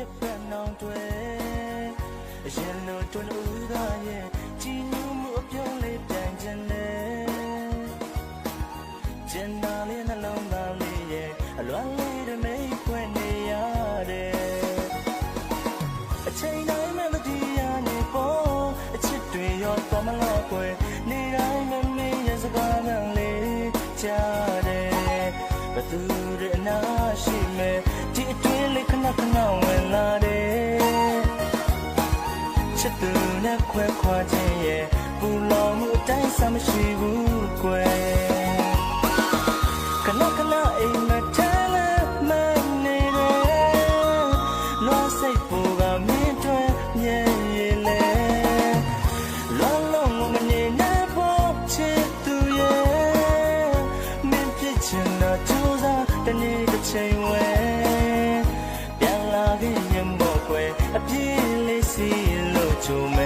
စ်ဖက်နောင်တွေအရင်လိုတွင်ဦးကရဲ့ကြည်ညိုမှုအပြုံးလေးပြိုင်ခြင်းနဲ့ကျင်နာလေးနှလုံးသားလေးရဲ့အလွမ်းလေးတွေမိတ်ဖွဲ့နေရတယ်အချိန်တိုင်းမဲ့မတရားနေပေါ်အချစ်တွေရောတော်မလို့ကွယ်နေတိုင်းမမင်းရဲ့စကားကလေးကြားတယ်ဘသူတွေအနာရှိမဲ့ဒီအတွင်းလေးခဏခ ချစ်သူနဲ့ခွဲခွာခြင်းရဲ့ပူလောင်မှုအတိုင်းဆမရှိဘူးကွယ်ခဏခဏအိမ်မထဲလဲမနေတယ်လောစိတ်ပူကမင်းတွေမြဲရည်လဲလောလုံးမနေနဲ့ဖို့ချစ်သူရဲ့မင်းဖြစ်ချင်တာကြိုးစားတနေ့တစ်ချိန် too many